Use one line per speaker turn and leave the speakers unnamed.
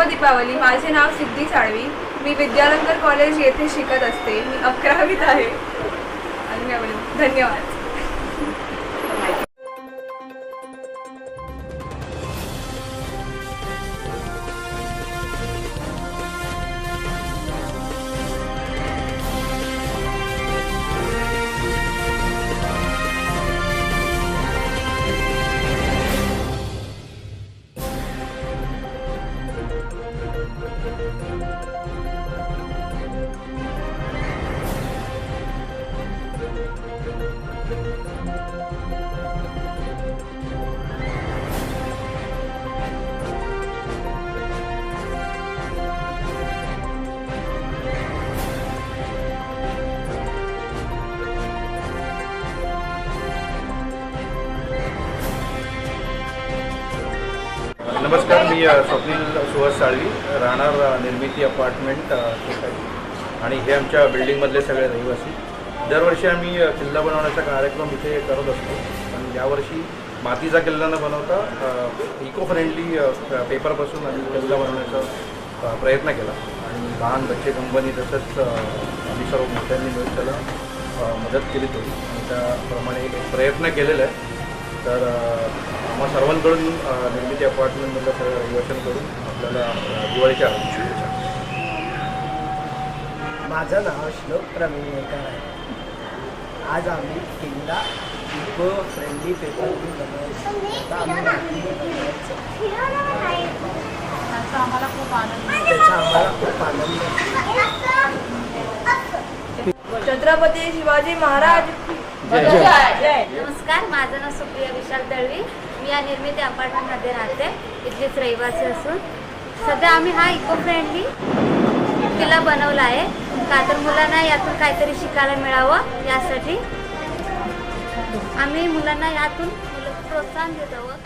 शुभ दीपावली माझे नाव सिद्धी साळवी. मी विद्यालंकर कॉलेज येथे शिकत असते. मी अकरावीत आहे. आणि धन्यवाद.
नमस्कार मी स्वप्नील सुहास साळवी राहणार निर्मिती अपार्टमेंट आणि हे आमच्या बिल्डिंगमधले सगळे रहिवासी. दरवर्षी आम्ही किल्ला बनवण्याचा कार्यक्रम इथे करत असतो. पण यावर्षी मातीचा किल्ला न बनवता इको फ्रेंडली पेपरपासून आम्ही किल्ला बनवण्याचा प्रयत्न केला. आणि लहान बच्चे कंपनी तसंच आम्ही सर्व मोठ्यांनी मिळून त्याला मदत केली होती आणि त्याप्रमाणे एक प्रयत्न केलेला आहे. तर आम्हा सर्वांकडून निर्मिती अपार्टमेंटमधल्या सगळ्या रहिवाशांकडून आपल्याला अ, दिवाळीच्या
माझं नाव श्लोक प्रवीणकर आहे आज आम्ही किल्ला इको फ्रेंडली पेपर बनवायचं आम्ही मातीने बनवायचं
त्याचा आम्हाला खूप आनंद.
त्याचा आम्हाला खूप आनंद.
छत्रपती शिवाजी महाराज
नमस्कार माझं नाव सुप्रिया विशाल दळवी. मी या निर्मिती अपार्टमेंटमध्ये राहते. इथलेच रहिवासी असून. सध्या आम्ही हा इको फ्रेंडली किल्ला बनवला आहे. का तर मुलांना यातून काहीतरी शिकायला मिळावं यासाठी आम्ही मुलांना यातून प्रोत्साहन देत आहोत.